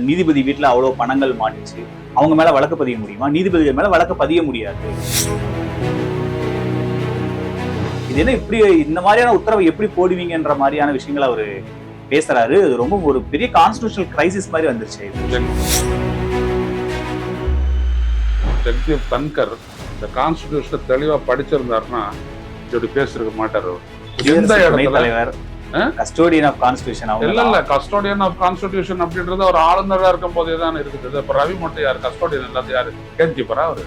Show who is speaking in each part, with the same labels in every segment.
Speaker 1: நீதிபதி வீட்டுல அவ்வளவு பணங்கள் மாட்டுச்சு அவங்க மேல வழக்கு பதிய முடியுமா நீதிபதிகள் மேல வழக்கு பதிய முடியாது இது என்ன இப்படி இந்த மாதிரியான உத்தரவை எப்படி போடுவீங்கன்ற மாதிரியான விஷயங்களை அவரு பேசுறாரு அது ரொம்ப ஒரு பெரிய கான்ஸ்டியூஷனல் கிரைசிஸ் மாதிரி வந்துருச்சு இது.
Speaker 2: ஜெகதீப் தன்கர் இந்த கான்ஸ்டிடியூஷனை தெளிவா படிச்சிருந்தாருன்னா இப்படி பேசிருக்க மாட்டார் எந்த இடத்துல
Speaker 1: தலைவர்? கஸ்டோடியன் ஆஃப் கான்ஸ்டியூஷன்
Speaker 2: இல்ல
Speaker 1: அவங்க
Speaker 2: இல்ல கஸ்டோடியன் ஆஃப் கான்ஸ்டிடியூஷன் அப்படின்றது ஒரு ஆளுநரா இருக்கும் போதே தான் இருக்குது. இப்ப ரவி மட்டும் யாரு? கஸ்டோடியன் இல்லாத யாரு? கேட் கீப்பரா அவரு.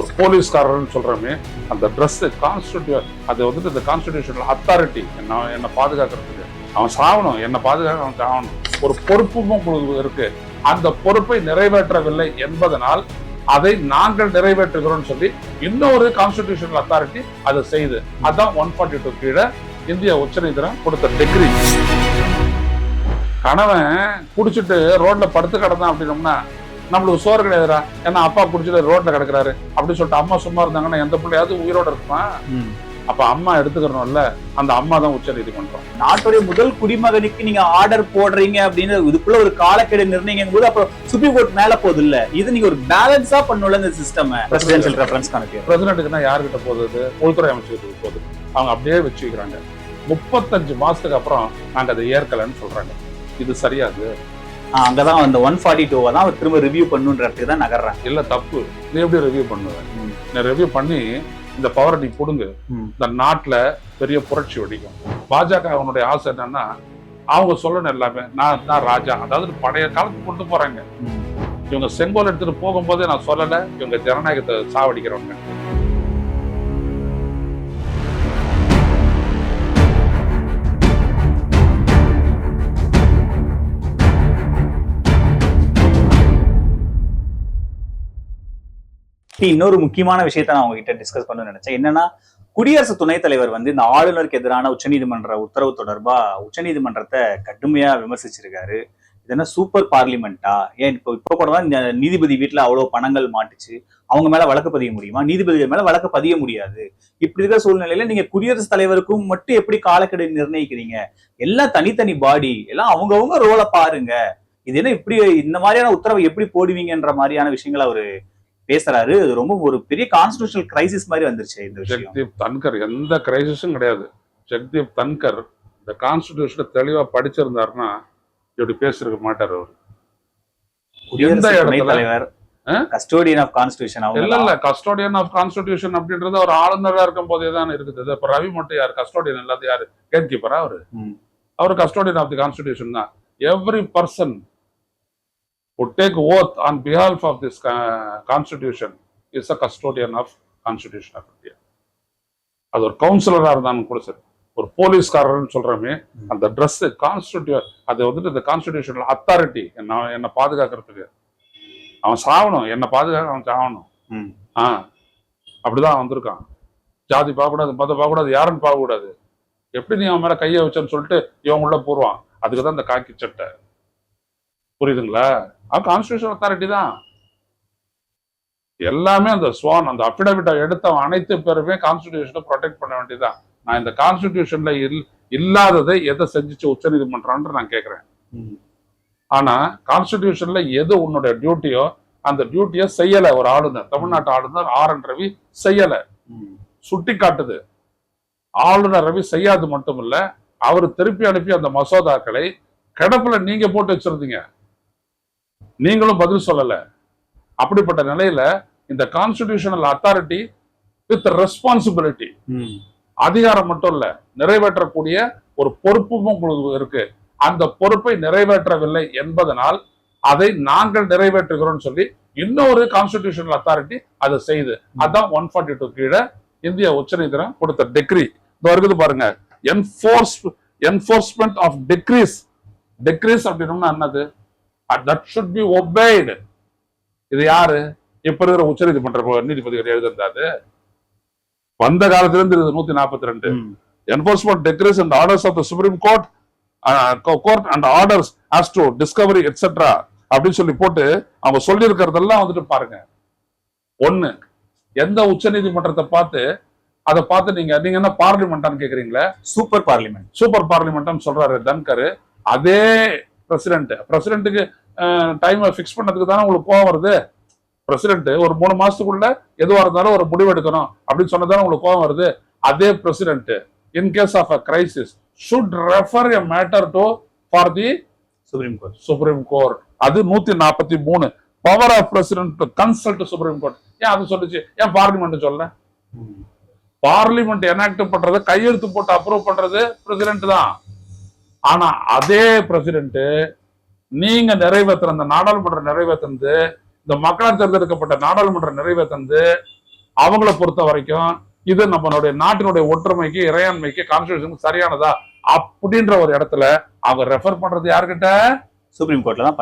Speaker 2: ஒரு போலீஸ்காரர்னு சொல்றோமே அந்த ட்ரெஸ் கான்ஸ்டிடியூ அது வந்துட்டு இந்த கான்ஸ்டிடியூஷனல் அத்தாரிட்டி என்ன என்னை பாதுகாக்கிறதுக்கு. அவன் சாகணும் என்னை பாதுகாக்க அவன் சாகணும். ஒரு பொறுப்பும் உங்களுக்கு இருக்கு. அந்த பொறுப்பை நிறைவேற்றவில்லை என்பதனால் அதை நாங்கள் நிறைவேற்றுகிறோம்னு சொல்லி இன்னொரு கான்ஸ்டிடியூஷனல் அத்தாரிட்டி அதை செய்து. அதான் ஒன் ஃபார்ட்டி டூ கீழே இந்திய உச்சநீதிமன்றம் கொடுத்த டிகிரி கணவன் குடிச்சிட்டு ரோட்ல படுத்து கிடந்தான் அப்படின்னோம்னா நம்மளுக்கு சோறு கிடையாதுடா. ஏன்னா அப்பா குடிச்சிட்டு ரோட்ல கிடக்குறாரு. அப்படின்னு சொல்லிட்டு அம்மா சும்மா இருந்தாங்கன்னா எந்த பிள்ளையாவது உயிரோட இருக்குமா அப்ப அம்மா எடுத்துக்கிறோம்ல அந்த அம்மா தான் உச்ச நீதிமன்றம்.
Speaker 1: நாட்டுடைய முதல் குடிமகனுக்கு நீங்க ஆர்டர் போடுறீங்க அப்படின்னு இதுக்குள்ள ஒரு காலக்கெடு நிர்ணயிக்கும் போது அப்புறம் சுப்ரீம் கோர்ட் மேல போகுது இல்ல இது நீங்க ஒரு பேலன்ஸா பண்ணல இந்த சிஸ்டம் பிரசிடென்சியல் ரெஃபரன்ஸ் கணக்கு.
Speaker 2: பிரசிடென்ட்டுக்குன்னா யார்கிட்ட போகுது? உள்துறை அமைச்சருக்கு போகுது. அவங்க அப்படியே வச்சு வைக்கிறாங்க. முப்பத்தஞ்சு மாசத்துக்கு அப்புறம் நாங்க அதை ஏற்கலைன்னு சொல்றாங்க. இது சரியாது.
Speaker 1: அங்கதான் அந்த ஒன் ஃபார்ட்டி டூவை தான் திரும்ப ரிவ்யூ பண்ணுன்றதுக்கு தான் நகர்றேன்
Speaker 2: இல்ல தப்பு. நீ எப்படி ரிவ்யூ பண்ணுவேன்
Speaker 1: ம்.
Speaker 2: நீ ரிவ்யூ பண்ணி இந்த பவரை நீ கொடுங்க. இந்த நாட்டுல பெரிய புரட்சி வெடிக்கும். பாஜக அவனுடைய ஆசை என்னன்னா அவங்க சொல்லணும் எல்லாமே நான் தான் ராஜா. அதாவது பழைய காலத்துக்கு கொண்டு போறாங்க. இவங்க செங்கோல் எடுத்துட்டு போகும்போதே நான் சொல்லல இவங்க ஜனநாயகத்தை சாவடிக்கிறவங்க.
Speaker 1: இன்னொரு முக்கியமான விஷயத்த நான் உங்ககிட்ட டிஸ்கஸ் பண்ண நினைச்சேன். என்னன்னா குடியரசு துணைத் தலைவர் வந்து இந்த ஆளுநருக்கு எதிரான உச்சநீதிமன்ற உத்தரவு தொடர்பா உச்சநீதிமன்றத்தை கடுமையா விமர்சிச்சிருக்காரு. இது என்ன சூப்பர் பார்லிமெண்டா? ஏன் இப்போ இப்போ கூட தான் இந்த நீதிபதி வீட்டில் அவ்வளவு பணங்கள் மாட்டுச்சு. அவங்க மேல வழக்கு பதிய முடியுமா? நீதிபதிகள் மேலே வழக்கு பதிய முடியாது. இப்படி இருக்கிற சூழ்நிலையில நீங்க குடியரசுத் தலைவருக்கும் மட்டும் எப்படி காலக்கெடு நிர்ணயிக்கிறீங்க? எல்லாம் தனித்தனி பாடி எல்லாம் அவங்கவுங்க ரோலை பாருங்க. இது என்ன இப்படி இந்த மாதிரியான உத்தரவை எப்படி போடுவீங்கன்ற மாதிரியான விஷயங்களை அவரு பேசுறாரு. அது ரொம்ப ஒரு பெரிய கான்ஸ்டியூஷனல் கிரைசிஸ் மாதிரி வந்துருச்சு இந்த
Speaker 2: ஜெகதீப் தன்கர் எந்த கிரைசிஸும் கிடையாது. ஜெகதீப் தன்கர் இந்த கான்ஸ்டிடியூஷனை தெளிவா படிச்சிருந்தாருன்னா இப்படி பேசிருக்க மாட்டார் அவர். எந்த?
Speaker 1: தலைவர்? கஸ்டோடியன் ஆஃப் கான்ஸ்டியூஷன்
Speaker 2: இல்ல இல்ல. கஸ்டோடியன் ஆஃப் கான்ஸ்டிடியூஷன் அப்படின்றது ஒரு ஆளுநரா இருக்கும் போதே தான் இருக்குது. இப்ப ரவி மட்டும் யாரு? கஸ்டோடியன் இல்லாத யாரு? கேட் கீப்பரா அவரு. அவர் கஸ்டோடியன் ஆஃப் தி கான்ஸ்டிடியூஷன் தான். Every person would take oath on behalf of this uh, constitution is a custodian of constitution of India. அது ஒரு கவுன்சிலரா இருந்தாலும் கூட சரி. ஒரு போலீஸ்காரர்னு சொல்றோமே அந்த ட்ரெஸ் கான்ஸ்டிடியூ அது வந்துட்டு இந்த கான்ஸ்டிடியூஷனல் அத்தாரிட்டி என்ன என்னை பாதுகாக்கிறதுக்கு. அவன் சாகணும் என்னை பாதுகாக்க அவன் சாகணும். ஆ அப்படிதான் வந்திருக்கான். ஜாதி பார்க்கக்கூடாது மதம் பார்க்கக்கூடாது யாருன்னு பார்க்கக்கூடாது எப்படி நீ அவன் மேல கையை வச்சேன்னு சொல்லிட்டு இவன் உள்ள போடுவான். அதுக்கு தான் இந்த காக்கி சட்டை. புரியுதுங்களா? அவன் கான்ஸ்டியூஷன் அத்தாரிட்டி தான். எல்லாமே அந்த ஸ்வான் அந்த அபிடவிட்டை எடுத்தவன் அனைத்து பேருமே கான்ஸ்டிடியூஷனை ப்ரொடெக்ட் பண்ண வேண்டியதுதான். நான் இந்த கான்ஸ்டிடியூஷன்ல இல் இல்லாததை எதை செஞ்சுச்சு உச்சநீதிமன்றம்ன்ற நான் கேட்கிறேன். ஆனா கான்ஸ்டிடியூஷன்ல எது உன்னோட டியூட்டியோ அந்த டியூட்டியை செய்யல ஒரு ஆளுநர். தமிழ்நாட்டு ஆளுநர் ஆர் என் ரவி செய்யல. சுட்டி காட்டுது ஆளுநர் ரவி செய்யாது மட்டும் இல்ல அவர் திருப்பி அனுப்பி அந்த மசோதாக்களை கிடப்புல நீங்க போட்டு வச்சிருந்தீங்க. நீங்களும் பதில் சொல்லல. அப்படிப்பட்ட நிலையில இந்த கான்ஸ்டிடியூஷனல் அத்தாரிட்டி வித் ரெஸ்பான்சிபிலிட்டி. அதிகாரம் மட்டும் இல்ல நிறைவேற்றக்கூடிய ஒரு பொறுப்பும் உங்களுக்கு இருக்கு. அந்த பொறுப்பை நிறைவேற்றவில்லை என்பதனால் அதை நாங்கள் நிறைவேற்றுகிறோம்னு சொல்லி இன்னொரு கான்ஸ்டிடியூஷனல் அத்தாரிட்டி அதை செய்து. அதான் ஒன் ஃபார்ட்டி டூ கீழே இந்திய உச்சநீதிமன்றம் கொடுத்த டிகிரி இருக்குது பாருங்க enforce enforcement of decrees decrees அப்படின்னா என்னது? தட் ஷுட் பி ஒபேய்டு இது யாரு? இப்ப இருக்கிற உச்சநீதிமன்ற நீதிபதிகள் எழுதிருந்தாது வந்த காலத்துல இருந்து நூத்தி நாற்பத்தி ரெண்டு
Speaker 1: ம்.
Speaker 2: enforcement decrees and orders of the Supreme Court, uh, co- court and orders as to discovery, etc. அப்படின்னு சொல்லி போட்டு அவங்க சொல்லி இருக்கிறதெல்லாம் வந்துட்டு பாருங்க. ஒண்ணு எந்த உச்ச நீதிமன்றத்தை பார்த்து அதை பார்த்து நீங்க நீங்க என்ன பார்லிமெண்டான்னு கேக்குறீங்களே?
Speaker 1: சூப்பர் பார்லிமெண்ட்
Speaker 2: சூப்பர் பார்லிமெண்ட்னு சொல்றாரு தன்கர். அதே பிரசிடென்ட் பிரசிடென்ட்டுக்கு டைமை ஃபிக்ஸ் பண்ணதுக்கு தானே உங்களுக்கு கோவம் வருது? பிரசிடென்ட் ஒரு மூணு மாசத்துக்குள்ள எதுவா இருந்தாலும் ஒரு முடிவு எடுக்கணும் அப்படின்னு சொன்னதானே உங்களுக்கு கோவம் வருது? அதே president in case of a crisis should refer a matter to for the
Speaker 1: supreme court
Speaker 2: supreme court அது நூத்தி நாற்பத்தி மூணு. Power of president to consult supreme court ஏன் அது சொல்லுச்சு? ஏன் பார்லிமெண்ட் சொல்ல பார்லிமெண்ட் எனாக்ட் பண்றது கையெழுத்து போட்டு அப்ரூவ் பண்றது பிரசிடென்ட் தான். ஆனா அதே பிரசிடென்ட் நீங்க நிறைவேற்றுற அந்த நாடாளுமன்ற நிறைவேற்றுறது இந்த மக்களால் தேர்ந்தெடுக்கப்பட்ட நாடாளுமன்ற நிறைவேற்றுறது அவங்கள பொறுத்த வரைக்கும் இது நம்மளுடைய நாட்டினுடைய ஒற்றுமைக்கு இறையாண்மைக்கு கான்ஸ்டியூஷனுக்கு சரியானதா அப்படின்ற ஒரு இடத்துல அவங்க ரெஃபர் பண்றது யாருக்கிட்ட
Speaker 1: சுப்ரீம் கோர்ட்ல தான்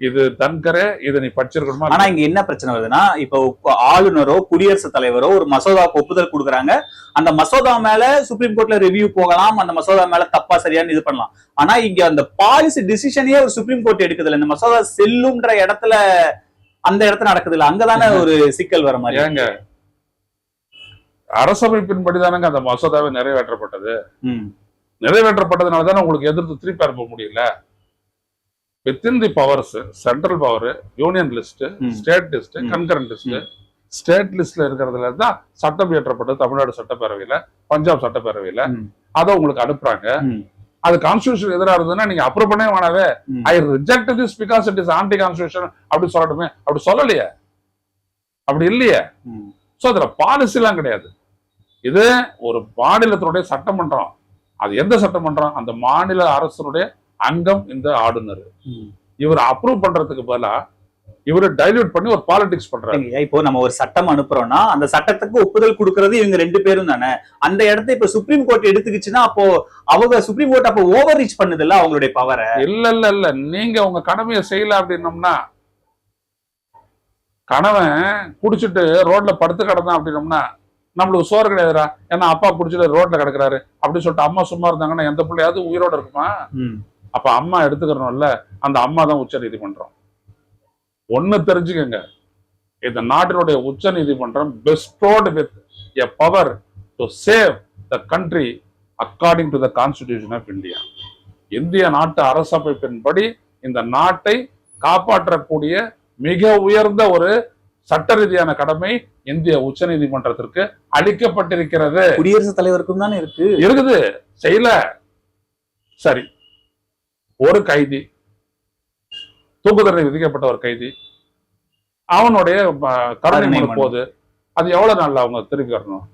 Speaker 2: இது தன்கரே இதை நீ படிச்சிருக்கணுமா?
Speaker 1: ஆனா இங்க என்ன பிரச்சனை வருதுன்னா இப்போ ஆளுநரோ குடியரசுத் தலைவரோ ஒரு மசோதாவுக்கு ஒப்புதல் கொடுக்குறாங்க. அந்த மசோதா மேல சுப்ரீம் கோர்ட்ல ரிவ்யூ போகலாம் அந்த மசோதா மேல தப்பா சரியான்னு இது பண்ணலாம். ஆனா இங்க அந்த பாலிசி டிசிஷனே ஒரு சுப்ரீம் கோர்ட் எடுக்குது இல்ல இந்த மசோதா செல்லும்ன்ற இடத்துல அந்த இடத்துல நடக்குது இல்ல அங்கதானே ஒரு சிக்கல் வர மாதிரி
Speaker 2: ஏங்க. அரசமைப்பின்படி தானங்க அந்த மசோதாவை நிறைவேற்றப்பட்டது. நிறைவேற்றப்பட்டதுனால தானே உங்களுக்கு எதிர்த்து திருப்பி அனுப்ப முடியல. Within the powers central power union list. State list. Concurrent list. State லிஸ்ட்ல இருக்கிறதுல தான் சட்டம் இயற்றப்பட்டது தமிழ்நாடு சட்டப்பேரவையில பஞ்சாப் சட்டப்பேரவையில
Speaker 1: ம்.
Speaker 2: அதை உங்களுக்கு அனுப்புறாங்க
Speaker 1: ம்.
Speaker 2: அது கான்ஸ்டியூஷன் எதிராக இருந்ததுன்னா நீங்க அப்ரூவ் பண்ணவே வேணாவே. I reject this because it is anti constitution அப்படி சொல்லட்டுமே அப்படி சொல்லலையே அப்படி இல்லையே. ஸோ அதுல பாலிசி எல்லாம் கிடையாது இது ஒரு மாநிலத்தினுடைய சட்டமன்றம் அது எந்த சட்டமன்றம் அந்த மாநில அரசனுடைய அங்கம் இந்த ஆளுநர். இவர் அப்ரூவ் பண்றதுக்கு பதிலா இவரு டைல்யூட் பண்ணி ஒரு பாலிடிக்ஸ்
Speaker 1: இல்லையா? இப்போ நம்ம ஒரு சட்டம் அனுப்புறோம்னா அந்த சட்டத்துக்கு ஒப்புதல் கொடுக்கறது இவங்க ரெண்டு பேரும் தானே. அந்த இடத்த இப்ப சுப்ரீம் கோர்ட் எடுத்துக்கிச்சுன்னா அப்போ அவங்க சுப்ரீம் கோர்ட் அப்போ ஓவர் ரீச் பண்ணுது இல்ல அவங்களுடைய பவரை
Speaker 2: இல்ல இல்ல இல்ல. நீங்க உங்க கடமையை செய்யல அப்படின்னோம்னா கணவன் குடிச்சிட்டு ரோட்ல படுத்து கிடந்தான் அப்படின்னோம்னா நம்மளுக்கு சோறு கிடையாதுடா. ஏன்னா அப்பா குடிச்சிட்டு ரோட்ல கிடக்குறாரு. அப்படின்னு சொல்லிட்டு அம்மா சும்மா இருந்தாங்கன்னா எந்த பிள்ளையாவது உயிரோட இருக்குமா? அப்ப அம்மா எடுத்துக்கிறோம்ல அந்த அம்மா தான் உச்ச நீதிமன்றம். ஒண்ணு தெரிஞ்சுக்கங்க. இந்த நாட்டினுடைய உச்ச நீதிமன்றம் பெஸ்டோடு with a power to save the country according to the constitution of India இந்திய நாட்டு அரசமைப்பின்படி இந்த நாட்டை காப்பாற்றக்கூடிய மிக உயர்ந்த ஒரு சட்ட ரீதியான கடமை இந்திய உச்ச நீதிமன்றத்திற்கு அளிக்கப்பட்டிருக்கிறது.
Speaker 1: குடியரசுத் தலைவருக்கும் தானே இருக்கு?
Speaker 2: இருக்குது. செய்யல. சரி. ஒரு கைதி தூக்கு தண்டனை விதிக்கப்பட்ட ஒரு கைதி அவனுடைய மனு. போகுது அது எவ்வளவு நாள்ல அவங்க திருப்பி வரணும்?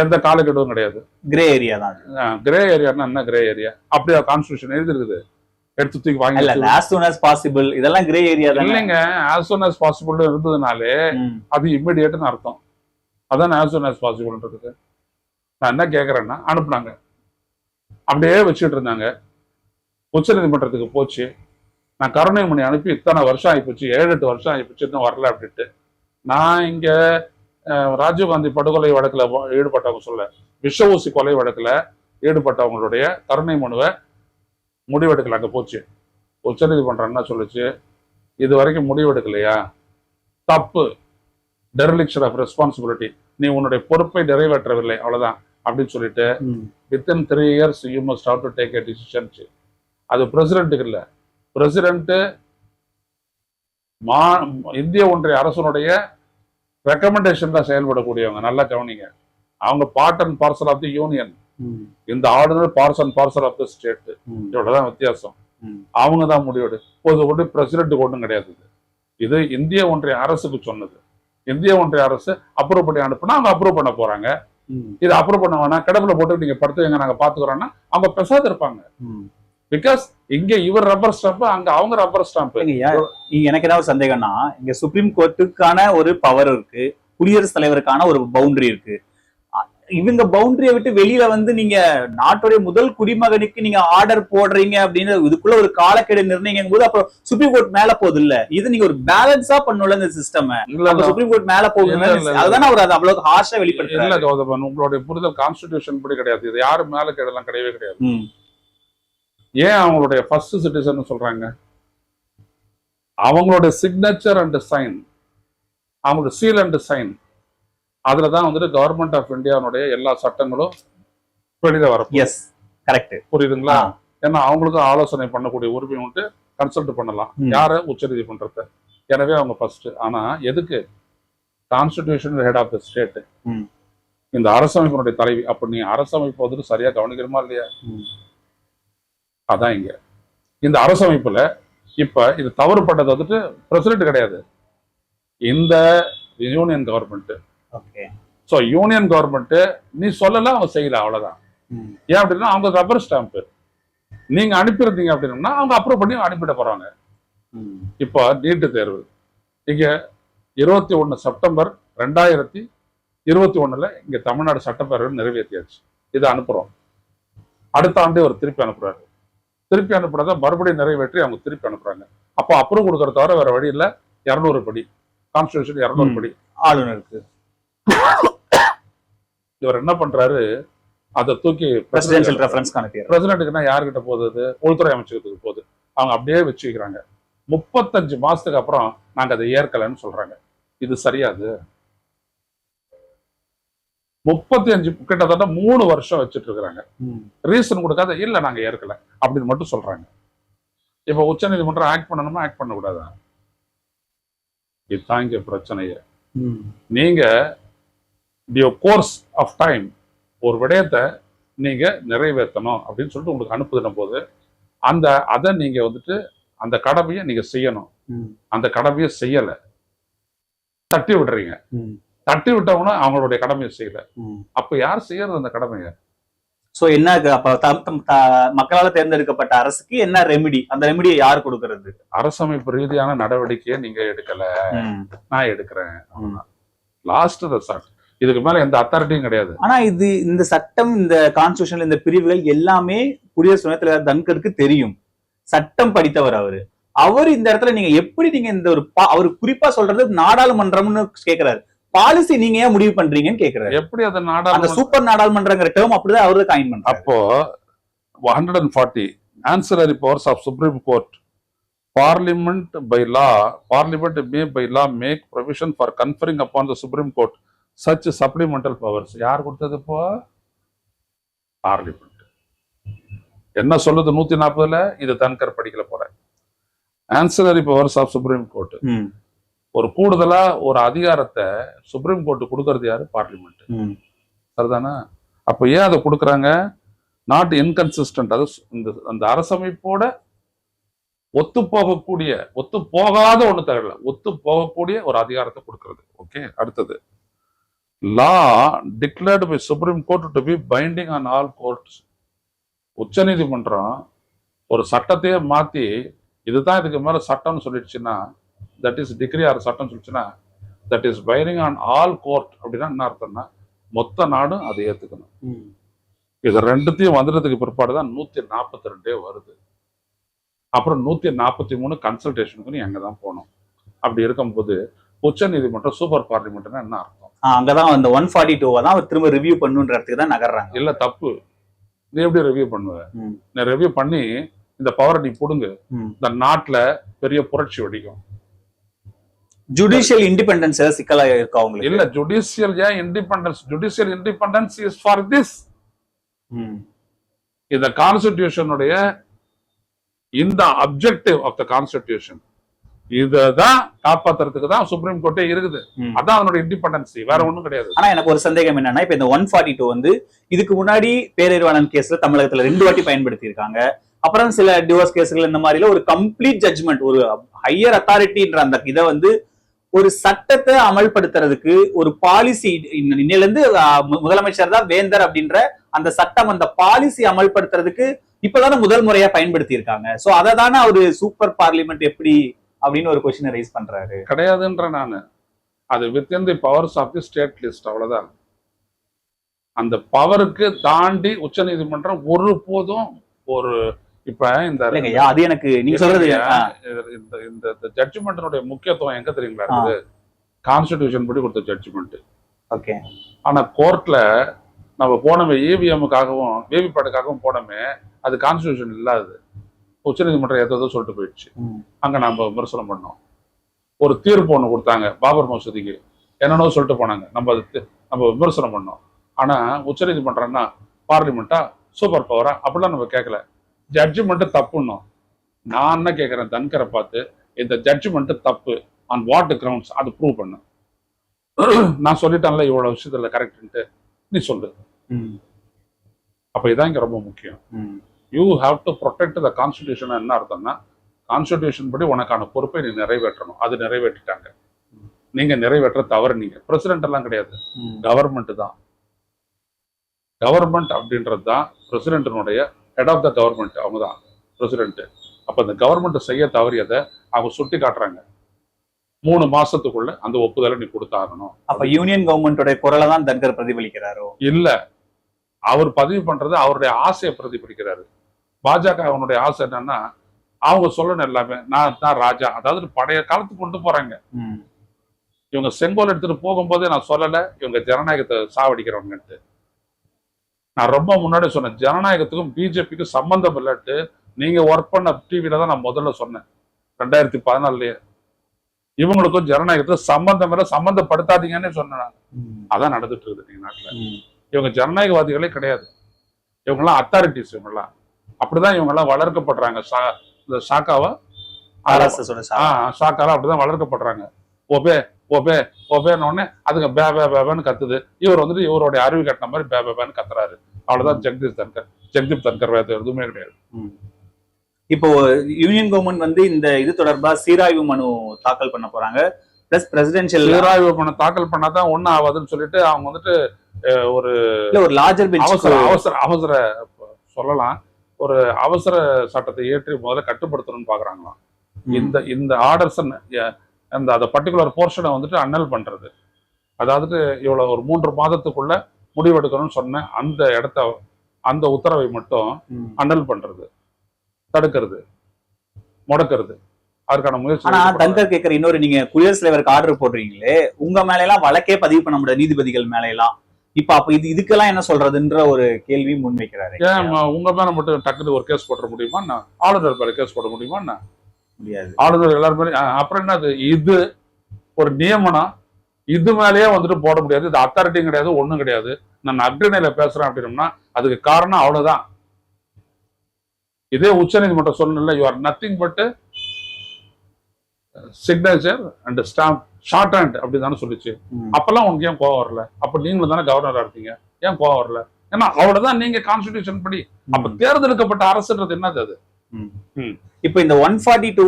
Speaker 2: எந்த காலக்கெடுவும் கிடையாது.
Speaker 1: கிரே ஏரியா தான்.
Speaker 2: கிரே ஏரியான்னா என்ன கிரே ஏரியா அப்படியே கான்ஸ்டியூஷன் எழுதிருக்குது. எடுத்து தூக்கி வாங்கி
Speaker 1: இல்ல as soon as possible. இதெல்லாம் கிரே ஏரியா தானே?
Speaker 2: இல்லைங்க ஆஸ் soon as possible இருந்ததுனாலே. அது இம்மிடியேட்னு அர்த்தம். அதான் ஆஸ் soon as பாசிபிள்ன்றதுக்கு நான் என்ன கேட்கறேன்னா அனுப்புனாங்க. அப்படியே வச்சுட்டு இருந்தாங்க. உச்சநீதிமன்றத்துக்கு போச்சு. நான் கருணைமணி அனுப்பி இத்தனை வருஷம் ஆகிப்போச்சு ஏழு எட்டு வருஷம் ஆகிப்போச்சு இன்னும் வரல அப்படின்ட்டு. நான் இங்க ராஜீவ்காந்தி படுகொலை வழக்குல ஈடுபட்டவங்க சொல்ல விஷ ஊசி கொலை வழக்குல ஈடுபட்டவங்களுடைய கருணை மனுவை முடிவெடுக்கல அங்க போச்சு. உச்சநீதிமன்றம் என்ன சொல்லுச்சு? இது வரைக்கும் முடிவெடுக்கலையா? தப்பு. டெரலிக்ஷன் ஆஃப் ரெஸ்பான்சிபிலிட்டி நீ உன்னுடைய பொறுப்பை நிறைவேற்றவில்லை அவ்வளவுதான் அப்படின்னு சொல்லிட்டு. Within three years you must have to take a decision அது பிரசிடென்ட்டுக்கு இல்லை பிரசிடென்ட் மா இந்திய ஒன்றிய அரசனுடைய ரெக்கமெண்டேஷன் தான் செயல்படக்கூடியவங்க நல்லா கவனிங்க அவங்க part and parcel of the union. இந்த ordinary parts and parcel of the state. இவ்வளவுதான் வித்தியாசம். அவங்க தான் முடிவெடு பொது ஒன்று பிரசிடென்ட்டுக்கு ஒன்றும் கிடையாது இது. இந்திய ஒன்றிய அரசுக்கு சொன்னது இந்திய ஒன்றிய அரசு அப்ரூவ் பண்ணி அனுப்புனா அவங்க அப்ரூவ் பண்ண போறாங்க. இது அப்ரூவ் பண்ண வேணாம் கிடப்புல போட்டு நீங்க படுத்துவீங்க நாங்க பாத்துக்கிறோம்னா அவங்க பெசாத இருப்பாங்க. பிகாஸ் இங்க இவர் ரப்பர் ஸ்டாம்ப் அங்க அவங்க ரப்பர் ஸ்டாம்ப்
Speaker 1: இங்க எனக்கு ஒரு சந்தேகம்னா இங்க சுப்ரீம் கோர்ட்டுக்கான ஒரு பவர் இருக்கு. குடியரசுத் தலைவருக்கான ஒரு பவுண்டரி இருக்கு. இவங்க பவுண்டரியை விட்டு வெளியில வந்து நீங்க நாட்டுடைய முதல் குடிமகனுக்கு நீங்க ஆர்டர் போடுறீங்க அப்படின்னு இதுக்குள்ள ஒரு காலக்கெடு நிர்ணயிக்கும் போது அப்புறம் சுப்ரீம் கோர்ட் மேல போகுது இல்ல. இது நீங்க ஒரு பேலன்ஸா பண்ணல இந்த சிஸ்டம் சுப்ரீம் கோர்ட் மேல போகுது. அதுதானே அவர் அது அவ்வளவு ஹார்ஷா
Speaker 2: கௌதமன் உங்களுடைய புரிதல் கான்ஸ்டிடியூஷன் படி கிடையாது. இது யாரும் மேல கேடலாம் கிடையவே கிடையாது. ஏன் அவங்களுடைய ஃபர்ஸ்ட் சிட்டிசன் சொல்றாங்க? அவங்களுடைய சிக்னேச்சர் அண்ட் சைன் அவங்களோட சீல் அண்ட் சைன் அதுல தான் வந்துட்டு கவர்மெண்ட் ஆஃப் இந்தியாவுடைய எல்லா சட்டங்களும் வெளியில வர
Speaker 1: எஸ் கரெக்ட்
Speaker 2: புரியுதுங்களா? ஏன்னா அவங்களுக்கும் ஆலோசனை பண்ணக்கூடிய உரிமை உண்டு கன்சல்ட் பண்ணலாம். யாரு உச்ச நீதிமன்றத்தை எனவே அவங்க ஃபர்ஸ்ட் ஆனா எதுக்கு? Constitution head of the state. இந்த அரசமைப்பினுடைய தலைவி அப்ப நீ அரசமைப்பு வந்துட்டு சரியா கவனிக்கிறோமா இல்லையா. அதான் இங்க. இந்த அரசமைப்புல இப்ப இது தவறுபட்டது வந்துட்டு பிரசிடென்ட் கிடையாது. இந்த union government so union government நீ சொல்லல அவங்க செய்யல அவ்வளவுதான். ஏன் அப்படின்னா அவங்க ரப்பர் ஸ்டாம்ப் நீங்க அனுப்பியிருந்தீங்க அப்படின்னா அவங்க அப்ரூவ் பண்ணி அனுப்பிட போறாங்க. இப்போ நீட்டு தேர்வு. இங்க இருபத்தி ஒண்ணு செப்டம்பர் ரெண்டாயிரத்தி இருபத்தி ஒண்ணுல இங்க தமிழ்நாடு சட்டப்பேரவை நிறைவேற்றியாச்சு. இதை அனுப்புறோம். அடுத்த ஆண்டு ஒரு திருப்பி அனுப்புறாரு. திருப்பி அனுப்புறத மறுபடியும் நிறைவேற்றி அவங்க திருப்பி அனுப்புறாங்க. அப்போ அப்ரூவ் கொடுக்கறத தவிர வேற வழி இல்ல. இருநூறு படி. கான்ஸ்டியூஷன் இருநூறு. படி.
Speaker 1: ஆளுநருக்கு.
Speaker 2: இவர் என்ன பண்றாரு? அதை தூக்கி
Speaker 1: பிரசிடென்சியல் ரெஃபரன்ஸ்
Speaker 2: பிரசிடென்ட்டுக்குன்னா யார்கிட்ட போகுது? உள்துறை அமைச்சகத்துக்கு போகுது. அவங்க அப்படியே வச்சு வைக்கிறாங்க முப்பத்தஞ்சு மாசத்துக்கு அப்புறம் நாங்க அதை ஏற்கலைன்னு சொல்றாங்க. இது சரியாது முப்பத்தி அஞ்சு கிட்டத்தட்ட மூணு வருஷம் வச்சுட்டு இருக்கிறாங்க ரீசன் கொடுக்காத இல்ல நாங்க ஏற்கல அப்படின்னு மட்டும் சொல்றாங்க. இப்ப உச்சநீதிமன்றம் ஆக்ட் பண்ணணுமா? ஆக்ட் பண்ணக்கூடாதா? இதுதான் இங்க பிரச்சனையே. நீங்க கோர்ஸ் ஆஃப் டைம் ஒரு விடயத்தை நீங்க நிறைவேற்றணும் அப்படின்னு சொல்லிட்டு உங்களுக்கு அனுப்புதுன போது அந்த அதை நீங்க வந்துட்டு அந்த கடமையை நீங்க செய்யணும். அந்த கடமையை செய்யல. தட்டி விடுறீங்க. தட்டி விட்டவங்க அவங்களுடைய கடமையை செய்யல. அப்ப யார் செய்யறது அந்த கடமையை?
Speaker 1: சோ என்ன? அப்ப மக்களால தேர்ந்தெடுக்கப்பட்ட அரசுக்கு என்ன ரெமிடி அந்த ரெமிடியை யார் கொடுக்கறது?
Speaker 2: அரசமைப்பு ரீதியான நடவடிக்கையை நீங்க எடுக்கல. நான் எடுக்கிறேன். லாஸ்ட் ரெசார்ட் இதுக்கு மேல எந்த அத்தாரிட்டியும் கிடையாது.
Speaker 1: ஆனா இது இந்த சட்டம் இந்த கான்ஸ்டியூஷன் இந்த பிரிவுகள் எல்லாமே குடியரசு துணைத் தலைவர் தன்கருக்கு தெரியும். சட்டம் படித்தவர் அவரு. அவர் இந்த இடத்துல நீங்க எப்படி நீங்க இந்த ஒரு அவர் குறிப்பா சொல்றது நாடாளுமன்றம்னு கேக்குறாரு. பாலிசி நீங்க ஏன் முடிவு பண்றீங்கன்னு கேக்குறாரு.
Speaker 2: எப்படி அதை
Speaker 1: அந்த
Speaker 2: நாடாளுமன்ற
Speaker 1: சூப்பர் நாடாளுமன்றங்கிற டேர்ம் அப்படிதான் அவரு காயின் பண்றாரு.
Speaker 2: அப்போ hundred and forty ancillary powers of supreme court parliament by law parliament may by law make provision for conferring upon the supreme court such supplemental powers யார் கொடுத்தது இப்போ? பார்லிமெண்ட் என்ன சொல்லுது நூத்தி நாற்பதுல? இது தன்கர் படிக்கல போறேன் ancillary powers of supreme court ஒரு கூடுதலா ஒரு அதிகாரத்தை சுப்ரீம் கோர்ட் கொடுக்கறது யாரு? பார்லிமெண்ட் சரிதானா? அப்ப ஏன் அதை கொடுக்குறாங்க? நாட் இன்கன்சிஸ்டன்ட் அது இந்த அந்த அரசமைப்போட ஒத்து போகக்கூடிய ஒத்து போகாத ஒண்ணு தரல. ஒத்து போகக்கூடிய ஒரு அதிகாரத்தை கொடுக்கிறது. ஓகே அடுத்தது. Law declared by supreme court to be binding on all courts உச்சநீதிமன்றம் ஒரு சட்டத்தையே மாத்தி இதுதான் இதுக்கு மேல சட்டம்னு சொல்லிடுச்சுன்னா தட் இஸ் டிகிரி ஆர் சட்டம் சொல்லிச்சுன்னா that is binding on all court அப்படின்னா என்ன அர்த்தம்னா மொத்த நாடும் அதை ஏத்துக்கணும்.
Speaker 1: ம்.
Speaker 2: இது ரெண்டுத்தையும் வந்துடுறதுக்கு பிற்பாடு தான் நூத்தி நாற்பத்தி ரெண்டே வருது. அப்புறம் நூத்தி நாற்பத்தி மூணு கன்சல்டேஷனுக்கு நீ அங்கே தான் போகணும் அப்படி இருக்கும்போது உச்ச நீதிமன்றம் சூப்பர் பார்லிமெண்ட்னா என்ன அர்த்தம்?
Speaker 1: அங்கதான் அந்த ஒன் ஃபார்ட்டி டூவை தான் திரும்ப ரிவ்யூ பண்ணுன்ற இடத்துக்கு தான் நகர்றாங்க.
Speaker 2: இல்ல தப்பு. நீ எப்படி ரிவ்யூ பண்ணுவ?
Speaker 1: ம்.
Speaker 2: நீ ரிவ்யூ பண்ணி இந்த பவரை நீ புடுங்கு. இந்த நாட்டுல பெரிய புரட்சி வெடிக்கும்.
Speaker 1: ஜுடிஷியல் இண்டிபெண்டன்ஸ் ஏதாவது சிக்கலா இருக்கா அவங்களுக்கு
Speaker 2: இல்ல ஜுடிஷியல் ஏன் independence judicial independence is for this. இந்த கான்ஸ்டிடியூஷனுடைய இந்த அப்ஜெக்டிவ் ஆஃப் த கான்ஸ்டிடியூஷன் இததான் காப்பாத்துறதுக்கு தான் சுப்ரீம் கோர்ட்டே இருக்குது. அதான் அதனோட இண்டிபெண்டன்சி வேற ஒண்ணும் கிடையாது.
Speaker 1: ஆனா எனக்கு ஒரு சந்தேகம் என்னன்னா இப்ப இந்த ஒன் ஃபார்ட்டி டூ வந்து இதுக்கு முன்னாடி பேரறிவாளன் கேஸ்ல தமிழகத்துல ரெண்டு வாட்டி பயன்படுத்தி இருக்காங்க அப்புறம் சில டிவோர்ஸ் கேஸ்கள் இந்த மாதிரில ஒரு கம்ப்ளீட் ஜட்ஜ்மெண்ட் ஒரு ஹையர் அத்தாரிட்டின்ற அந்த இதை வந்து ஒரு சட்டத்தை அமல்படுத்துறதுக்கு ஒரு பாலிசி இன்னிலிருந்து முதலமைச்சர் தான் வேந்தர் அப்படின்ற அந்த சட்டம் அந்த பாலிசி அமல்படுத்துறதுக்கு இப்பதானே முதல் முறையா பயன்படுத்தி இருக்காங்க சோ அதை தானே அவரு சூப்பர் பார்லிமெண்ட் எப்படி அப்படின்னு ஒரு கொஸ்டினை ரைஸ் பண்றாரு.
Speaker 2: கிடையாதுன்ற நானு. அது within the powers of the state list அவ்வளவுதான். அந்த பவருக்கு தாண்டி உச்சநீதிமன்றம் ஒரு போதும் ஒரு இப்ப இந்த
Speaker 1: அது எனக்கு நீங்க சொல்றது
Speaker 2: இந்த இந்த ஜட்ஜ்மெண்ட்டினுடைய முக்கியத்துவம் எங்க தெரியுங்களா இருக்குது? கான்ஸ்டிடியூஷன் படி கொடுத்த ஜட்ஜ்மெண்ட்
Speaker 1: ஓகே.
Speaker 2: ஆனா கோர்ட்ல நம்ம போனோமே இவிஎம்முக்காகவும் விவிபேட்டுக்காகவும் போனோமே அது கான்ஸ்டியூஷன் இல்லாதது. உச்சநீதிமன்றம் ஏதோ சொல்லிட்டு போயிடுச்சு. அங்க நம்ம விமர்சனம் பண்ணோம். ஒரு தீர்ப்பு ஒண்ணு கொடுத்தாங்க பாபர் மசூதிக்கு. என்னென்னோ சொல்லிட்டு போனாங்க. நம்ம அது நம்ம விமர்சனம் பண்ணோம். ஆனா உச்சநீதிமன்றம்னா பார்லிமெண்டா சூப்பர் பவரா அப்படிலாம் நம்ம கேட்கல ஜட்ஜ்மெண்ட் தப்புன்னும். நான் என்ன கேட்கிறேன் தன்கரை பார்த்து இந்த ஜட்ஜ்மெண்ட் தப்பு ஆன் வாட் கிரவுண்ட்ஸ் அது ப்ரூவ் பண்ணு. நான் சொல்லிட்டேன்ல இவ்வளவு விஷயத்துல கரெக்ட்ன்ட்டு நீ சொல்லு. அப்ப இதான் இங்க ரொம்ப முக்கியம். You have to protect the constitution என்ன அர்த்தம்னா கான்ஸ்டிடியூஷன் படி உனக்கான பொறுப்பை நீ நிறைவேற்றணும். அது நிறைவேற்றிட்டாங்க. நீங்க நிறைவேற்ற தவறு நீங்க. பிரசிடென்ட் எல்லாம் கிடையாது. கவர்மெண்ட் தான். கவர்மெண்ட் அப்படின்றது தான் பிரசிடென்ட்டினுடைய ஹெட் ஆஃப் த கவர்மெண்ட் அவங்க தான் பிரசிடென்ட் அப்ப இந்த கவர்மெண்ட் செய்ய தவறியதை அவங்க சுட்டி காட்டுறாங்க. மூணு மாசத்துக்குள்ள அந்த ஒப்புதலை நீ கொடுத்தாகணும்.
Speaker 1: அப்ப யூனியன் கவர்மெண்டோட குரலை தான் தன்கர் பிரதிபலிக்கிறாரோ?
Speaker 2: இல்ல. அவர் பதிவு பண்றது அவருடைய ஆசையை பிரதிபலிக்கிறாரு. பாஜக அவனுடைய ஆசை என்னன்னா அவங்க சொல்லணும் எல்லாமே நான் தான் ராஜா. அதாவது பழைய காலத்துக்கு கொண்டு போறாங்க. இவங்க செங்கோல் எடுத்துட்டு போகும்போதே நான் சொல்லல இவங்க ஜனநாயகத்தை சாவடிக்கிறவங்கன்ட்டு. நான் ரொம்ப முன்னாடி சொன்னேன் ஜனநாயகத்துக்கும் பிஜேபிக்கும் சம்பந்தம் இல்லட்டு நீங்க ஒர்க் பண்ண டிவில தான் நான் முதல்ல சொன்னேன் ரெண்டாயிரத்தி பதினாலுலயே. இவங்களுக்கும் ஜனநாயகத்துக்கும் சம்பந்தம் இல்லை சம்பந்தப்படுத்தாதீங்கன்னு சொன்னேன் அதான் நடந்துட்டு இருக்குது நீங்க நாட்டுல. இவங்க ஜனநாயகவாதிகளே கிடையாது. இவங்கெல்லாம் அத்தாரிட்டிஸ் இவங்கெல்லாம். அப்படிதான் இவங்கெல்லாம் வளர்க்கப்படுறாங்க. சா- இந்த சாக்காவா? சாக்கால அப்படிதான் வளர்க்கப்படுறாங்க. ஒபே ஒபேன்னு உடனே அதுங்க பே பே பேன்னு கத்துது. இவர் வந்துட்டு இவருடைய அறிவு கட்டின மாதிரி பே பேன்னு கத்துறாரு. அவ்வளவுதான் ஜெகதீப் தன்கர். ஜெகதீப் தன்கர் வேற எதுவுமே கிடையாது.
Speaker 1: இப்போ யூனியன் கவர்மெண்ட் வந்து இந்த இது தொடர்பா சீராய்வு மனு தாக்கல் பண்ண போறாங்க. பிளஸ் பிரசிடென்சியல்
Speaker 2: சீராய்வு பண்ண தாக்கல் பண்ணாதான் ஒண்ணும் ஆகாதுன்னு சொல்லிட்டு அவங்க வந்துட்டு ஒரு
Speaker 1: ஒரு லார்ஜர்
Speaker 2: அவசர அவசர அவசர சொல்லலாம். ஒரு அவசர சட்டத்தை ஏற்றி முதல்ல கட்டுப்படுத்தணும்னு பாக்குறாங்களாம். இந்த இந்த ஆர்டர்ஸ் அந்த அந்த பர்டிகுலர் போர்ஷனை வந்துட்டு அன்னல் பண்றது அதாவது இவ்வளவு ஒரு மூன்று மாதத்துக்குள்ள முடிவெடுக்கணும்னு சொன்ன அந்த இடத்த அந்த உத்தரவை மட்டும் அன்னல் பண்றது தடுக்கிறது முடக்கிறது அதுக்கான முயற்சி
Speaker 1: ஆனா. தங்கர் கேக்குற இன்னொரு நீங்க குடியரசுத் தலைவருக்கு ஆர்டர் போடுறீங்களே உங்க மேல எல்லாம் வழக்கே பதிவு பண்ண முடியாது நீதிபதிகள் மேல எல்லாம் இப்ப அப்ப இது இதுக்கெல்லாம் என்ன சொல்றதுன்ற ஒரு கேள்வி முன்வைக்கிறாரு
Speaker 2: ஏன் உங்க மேல மட்டும் டக்குனு ஒரு கேஸ் போட முடியுமா? ஆளுநர் மேல கேஸ் போட முடியுமா?
Speaker 1: முடியாது.
Speaker 2: ஆளுநர் எல்லாரும் அப்புறம் என்னது? இது ஒரு நியமனம். இது மேலேயே வந்துட்டு போட முடியாது. இது அத்தாரிட்டியும் கிடையாது ஒண்ணும் கிடையாது. நான் அக்ரணையில பேசுறேன் அப்படின்னம்னா அதுக்கு காரணம் அவ்வளவுதான். இதே உச்சநீதிமன்றம் சொல்லணும்ல you are nothing but signature and stamp shorthand அப்படி தானே சொல்லிச்சு. அப்பெல்லாம் உனக்கு ஏன் கோவம் வரல? அப்ப நீங்களும் தானே கவர்னரா இருக்கீங்க ஏன் கோவம் வரல? ஏன்னா அவ்வளவுதான் நீங்க கான்ஸ்டிடியூஷன் படி. அப்ப தேர்ந்தெடுக்கப்பட்ட அரசுன்றது என்னது அது.
Speaker 1: இப்ப இந்த ஒன் ஃபார்ட்டி டூ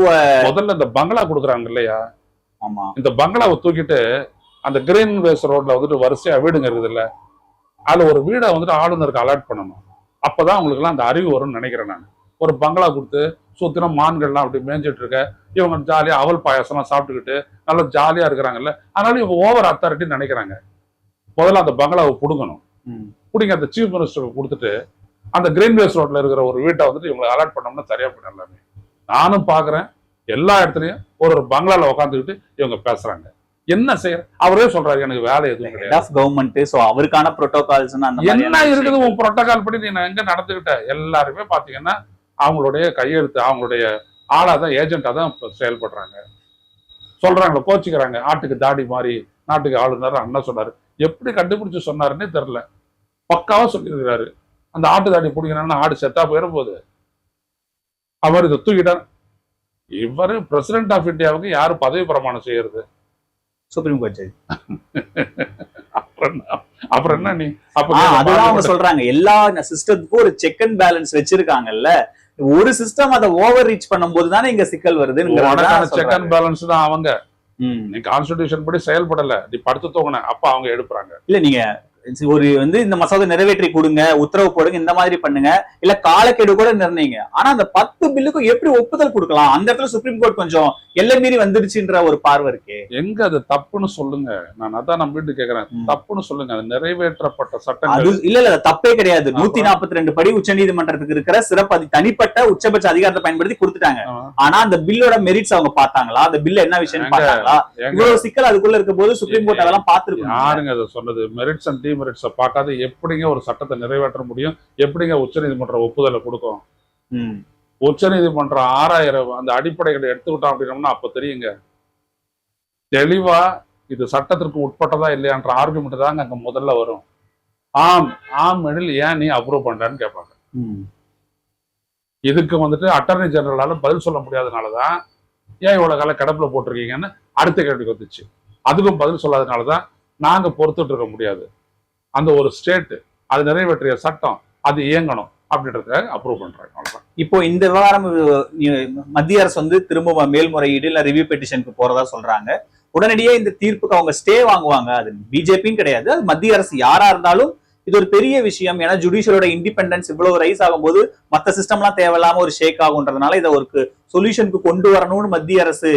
Speaker 2: முதல்ல இந்த பங்களா கொடுக்குறாங்க இல்லையா?
Speaker 1: ஆமா.
Speaker 2: இந்த பங்களாவை தூக்கிட்டு அந்த கிரீன் வேஸ் ரோட்ல வந்துட்டு வரிசையா வீடுங்க இருக்குது இல்ல? அதுல ஒரு வீடை வந்துட்டு ஆளுநருக்கு அலாட் பண்ணணும். அப்பதான் உங்களுக்கு எல்லாம் அந்த அறிவு வரும்னு நினைக்கிறேன் நான். ஒரு பங்களா கொடுத்து சுத்தின மான்கள்லாம் அப்படி மேய்ஞ்சிட்டு இருக்க இவங்க ஜாலியா அவல் பாயாசம்லாம் சாப்பிட்டுக்கிட்டு நல்லா ஜாலியா இருக்கிறாங்கல்ல அதனால இவங்க ஓவர் அத்தாரிட்டி நினைக்கிறாங்க. முதல்ல அந்த பங்களாவை புடுங்கணும். பிடிங்க அந்த சீஃப் மினிஸ்டருக்கு கொடுத்துட்டு அந்த கிரீன் வேஸ் ரோட்ல இருக்கிற ஒரு வீட்டை வந்துட்டு இவங்களை அலாட் பண்ணோம்னா சரியா போயிடும் எல்லாமே. நானும் பாக்குறேன் எல்லா இடத்துலயும் ஒரு ஒரு பங்களால உட்காந்துக்கிட்டு இவங்க பேசுறாங்க. என்ன செய்யற? அவரே சொல்றாரு எனக்கு வேலை எதுவும் கிடையாது.
Speaker 1: கவர்மெண்ட் சோ அவருக்கான புரோட்டோகால்ஸ்
Speaker 2: என்ன இருக்குது? உன் புரோட்டோகால் படி நீ எங்க நடந்துகிட்ட எல்லாருமே பாத்தீங்கன்னா அவங்களுடைய கையெழுத்து அவங்களுடைய ஆளா தான் ஏஜென்டா தான் செயல்படுறாங்க. சொல்றாங்களே கோச்சிக்கிறாங்க. ஆட்டுக்கு தாடி மாறி நாட்டுக்கு ஆளுநர் அண்ணன் சொன்னாரு. எப்படி கண்டுபிடிச்சு சொன்னாருன்னே தெரியல. பக்காவா சொல்லியிருக்கிறாரு. அந்த ஆட்டு தாடி பிடிக்கணும்னா ஆடு செத்தா போயிட போகுது. அவர் இதை தூக்கிட்டார். இவரு பிரசிடென்ட் ஆஃப் இந்தியாவுக்கு யாரு பதவி பிரமாணம் செய்யறது?
Speaker 1: சுப்ரீம் கோர்ட் ஜட்ஜ்
Speaker 2: அப்புறம் என்ன? நீ?
Speaker 1: அதுதான் அவங்க சொல்றாங்க. எல்லா சிஸ்டத்துக்கும் ஒரு செக் அண்ட் பேலன்ஸ் வச்சிருக்காங்கல்ல. ஒரு சிஸ்டம் அதை ஓவர் ரீச் பண்ணும்போது தானே இங்க சிக்கல்
Speaker 2: உனக்கான செக்
Speaker 1: வருது
Speaker 2: அண்ட் பேலன்ஸ் தான் அவங்க. நீ கான்ஸ்டிடியூஷன் படி செயல்படல. நீ படுத்து தூங்கின. அப்ப அவங்க எடுப்புறாங்க.
Speaker 1: இல்ல நீங்க ஒரு வந்து இந்த மசோதா நிறைவேற்றி கொடுங்க உத்தரவு போடுங்க இந்த மாதிரி பண்ணுங்க. இல்ல காலக்கெடு கூட நிர்ணயிங்க. ஆனா அந்த பத்து பில்லுக்கும் எப்படி ஒப்புதல் கொடுக்கலாம்? அந்த இடத்துல சுப்ரீம் கோர்ட் கொஞ்சம் எல்லை மீறி வந்துருச்சுன்ற ஒரு பார்வை இருக்கே.
Speaker 2: எங்க அது தப்புன்னு சொல்லுங்க. நான் அதான் நம்ம வீட்டு கேக்குறேன். தப்புன்னு சொல்லுங்க. அது நிறைவேற்றப்பட்ட
Speaker 1: அது
Speaker 2: சட்டங்கள்
Speaker 1: இல்ல இல்ல அது தப்பே கிடையாது. நூத்தி நாற்பத்தி ரெண்டு படி உச்சநீதிமன்றத்துக்கு இருக்கிற சிறப்பு அதி தனிப்பட்ட உச்சபட்ச அதிகாரத்தை பயன்படுத்தி கொடுத்துட்டாங்க. ஆனா அந்த பில்லோட மெரிட்ஸ் அவங்க பார்த்தாங்களா? அந்த பில் என்ன விஷயம்? பார்த்தாங்களா? இவ்வளவு சிக்கல் அதுக்குள்ள இருக்க போது சுப்ரீம் கோர்ட் அதெல்லாம் பார்த்திருக்கணும்.
Speaker 2: யாருங்க அதை சொன்னது? மெரிட்ஸ் அண்ட் டிமெரிட்ஸை பார்க்காத எப்படிங்க ஒரு சட்டத்தை நிறைவேற்ற முடியும்? எப்படிங்க உச்சநீதிமன்றம் ஒப்புதலை கொடுக்கும். உச்சநீதிமன்றம் ஆறாயிரம் அந்த அடிப்படைகளை எடுத்துக்கிட்டோம் அப்படின்னோம்னா அப்ப தெரியுங்க. தெளிவா இது சட்டத்திற்கு உட்பட்டதா இல்லையான்ற ஆர்குமெண்ட் தாங்க அங்க முதல்ல வரும். ஆம் ஆம் எனில் ஏன் நீ அப்ரூவ் பண்றன்னு கேட்பாங்க. இதுக்கு வந்துட்டு அட்டர்னி ஜெனரலால பதில் சொல்ல முடியாதனால தான் ஏன் இவ்வளவு காலம் கிடப்புல போட்டிருக்கீங்கன்னு அடுத்த கேள்விக்கு வந்துச்சு. அதுக்கும் பதில் சொல்லாதனால தான் நாங்க பொறுத்துட்டு இருக்க முடியாது. அந்த ஒரு ஸ்டேட் அது நிறைவேற்றிய சட்டம் அது இயங்கணும் அப்படின்றத அப்ரூவ் பண்றாங்க. அவ்வளவுதான்.
Speaker 1: இப்போ இந்த விவகாரம் மத்திய அரசு வந்து திரும்ப மேல்முறையீடு இல்ல ரிவ்யூ பெட்டிஷனுக்கு போறதா சொல்றாங்க. உடனடியே இந்த தீர்ப்புக்கு அவங்க ஸ்டே வாங்குவாங்க. அது பிஜேபியும் கிடையாது. அது மத்திய அரசு யாரா இருந்தாலும் இது ஒரு பெரிய விஷயம். ஏன்னா ஜுடிஷியலோட இண்டிபெண்டன்ஸ் இவ்வளவு ரைஸ் ஆகும்போது மத்த சிஸ்டம்லாம் தேவையில்லாம ஒரு ஷேக் ஆகுன்றதுனால இதை ஒரு சொல்யூஷனுக்கு கொண்டு வரணும்னு மத்திய அரசு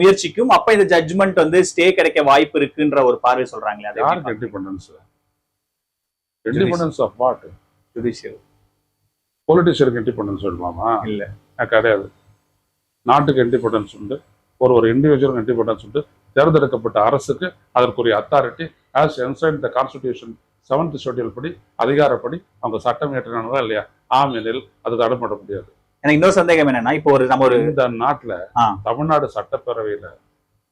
Speaker 1: முயற்சிக்கும். அப்ப இந்த ஜட்ஜ்மெண்ட் வந்து ஸ்டே கிடைக்க வாய்ப்பு இருக்குன்ற ஒரு பார்வை
Speaker 2: யாருக்கு இண்டிபெண்டன்ஸ் ஆஃப் வாட்
Speaker 1: ஜுடிஷியல்
Speaker 2: பொலிட்டிஷியனுக்கு இண்டிபெண்டன்ஸ் வேணுமாமா
Speaker 1: இல்ல.
Speaker 2: கிடையாது. நாட்டுக்கு இண்டிபெண்டன்ஸ் உண்டு. ஒரு ஒரு இண்டிவிஜுவலுக்கு இண்டிபெண்டன்ஸ் உண்டு. தேர்ந்தெடுக்கப்பட்ட அரசுக்கு அதற்குரிய authority as enshrined the constitution seventh schedule படி அதிகாரப்படி அவங்க சட்டம் இயற்றினாங்களா இல்லையா? ஆம் எனில் அது தடைப்பட முடியாது.
Speaker 1: எனக்கு இன்னொரு சந்தேகம் என்னன்னா இப்போ ஒரு நம்ம ஒரு
Speaker 2: இந்த நாட்டுல. தமிழ்நாடு சட்டப்பேரவையில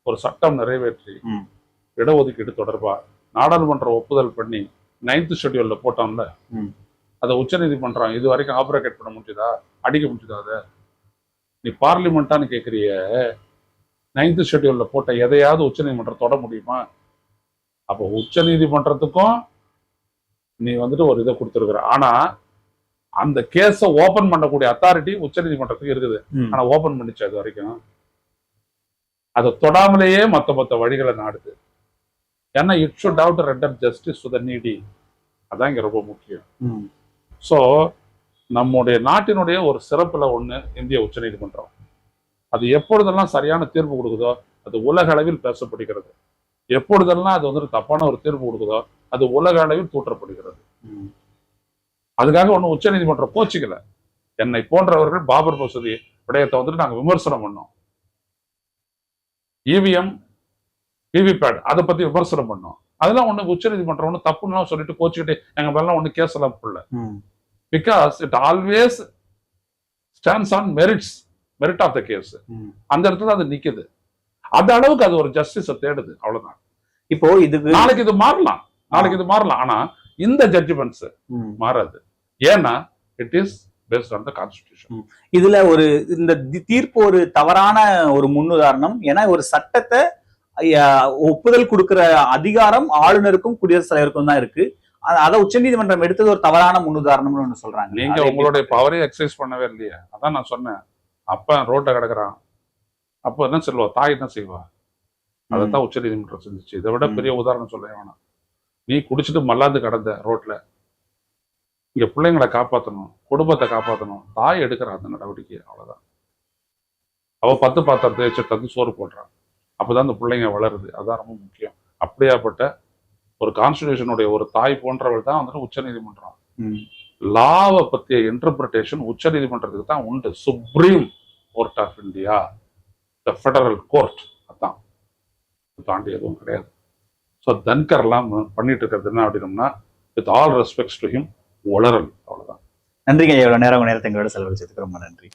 Speaker 2: ஒரு சட்டம் நிறைவேற்றி. இடஒதுக்கீடு தொடர்பா நாடாளுமன்ற ஒப்புதல் பண்ணி நைன்த் ஷெட்யூல்ல போட்டோம்ல. அதை உச்சநீதிமன்றம் இது வரைக்கும் ஆப்ரேட் பண்ண முடியுதா அடிக்க முடியுதா அதை? நீ பார்லிமெண்ட்டான்னு கேட்குறிய நைன்த் ஷெட்யூல்ல போட்ட எதையாவது உச்சநீதிமன்றம் தொட முடியுமா? அப்போ உச்சநீதிமன்றத்துக்கும் நீ வந்துட்டு ஒரு இதை கொடுத்துருக்குற. ஆனா அந்த கேஸை ஓபன் பண்ணக்கூடிய அத்தாரிட்டி உச்சநீதிமன்றத்துக்கு இருக்குது.
Speaker 1: ம்.
Speaker 2: ஆனா ஓபன் பண்ணிச்சு அது வரைக்கும். அதை தொடாமலேயே மத்த மத்த வழிகளை நாடுது. ஏன்னா it should out render justice to the needy அதான் இங்க ரொம்ப முக்கியம். ஸோ நம்முடைய நாட்டினுடைய ஒரு சிறப்புல ஒண்ணு இந்திய உச்சநீதிமன்றம். அது எப்பொழுதெல்லாம் சரியான தீர்ப்பு கொடுக்குதோ அது உலக அளவில் பேசப்படுகிறது. எப்பொழுதெல்லாம் அது வந்துட்டு தப்பான ஒரு தீர்ப்பு கொடுக்குதோ அது உலக அளவில் தூற்றப்படுகிறது. அதுக்காக ஒன்றும் உச்சநீதிமன்றம் கோச்சிக்கல. என்னை போன்றவர்கள் பாபர் மசூதி விடயத்தை வந்துட்டு நாங்க விமர்சனம் பண்ணோம். இவிஎம் விவிபேட் அதை பத்தி விமர்சனம் பண்ணோம். அதெல்லாம் ஒண்ணு உச்சநீதிமன்றம் ஒண்ணு தப்புன்னு சொல்லிட்டு கோச்சிக்கிட்டு எங்க மேலாம் ஒண்ணு கேஸ் எல்லாம் போடல. Because it always stands on merits merit of the case. அந்த இடத்துல அது நிக்குது. அந்த அளவுக்கு அது ஒரு ஜஸ்டிஸை தேடுது அவ்வளவுதான்.
Speaker 1: இப்போ இதுக்கு
Speaker 2: நாளைக்கு இது மாறலாம். நாளைக்கு இது மாறலாம். ஆனா இந்த ஜட்ஜ்மெண்ட்ஸ். மாறாது. ஏன்னா it is based on the constitution
Speaker 1: இதுல ஒரு இந்த தீர்ப்பு ஒரு தவறான ஒரு முன்னுதாரணம். ஏன்னா ஒரு சட்டத்தை ஒப்புதல் கொடுக்கிற அதிகாரம் ஆளுநருக்கும் குடியரசுத் தலைவருக்கும் தான் இருக்கு. அத உச்சநீதிமன்றம் எடுத்தது ஒரு தவறான முன்னுதாரணம்னு ஒண்ணு சொல்றாங்க.
Speaker 2: நீங்க உங்களுடைய? பவரே எக்ஸசைஸ் பண்ணவே இல்லையே. அதான் நான் சொன்னேன். அப்ப ரோட்ல கிடக்குறான். அப்ப என்ன சொல்லுவா? தாய் என்ன செய்வா? அதைத்தான் உச்ச நீதிமன்றம் செஞ்சுச்சு. இதை விட. பெரிய உதாரணம் சொல்ல வேணாம். நீ குடிச்சிட்டு மல்லாந்து கடந்த ரோட்ல. இங்க பிள்ளைங்களை காப்பாத்தணும். குடும்பத்தை காப்பாத்தணும். தாய் எடுக்கிற அந்த நடவடிக்கை அவ்வளவுதான். அவ பத்து பாத்திரத்தை வச்சு தந்து சோறு போடுறான் அப்பதான் அந்த பிள்ளைங்க வளருது. அதான் ரொம்ப முக்கியம். அப்படியாப்பட்ட ஒரு கான்ஸ்டிடியூஷனுடைய ஒரு தாய் போன்றவள் தான் வந்துட்டு உச்ச நீதிமன்றம்
Speaker 1: ம்.
Speaker 2: லாவை பத்திய இன்டர்பிரிட்டேஷன் உச்ச நீதிமன்றத்துக்கு தான் உண்டு. Supreme court of India the federal court அதான். அதை தாண்டி எதுவும் கிடையாது. ஸோ தன்கர்லாம் பண்ணிட்டு இருக்கிறது என்ன அப்படின்னம்னா with all respects to him உளறல். அவ்வளவுதான்.
Speaker 1: நன்றிங்க இவ்வளவு நேரம் நேரத்தை எங்களோட செலவழிச்சதுக்கு ரொம்ப நன்றி.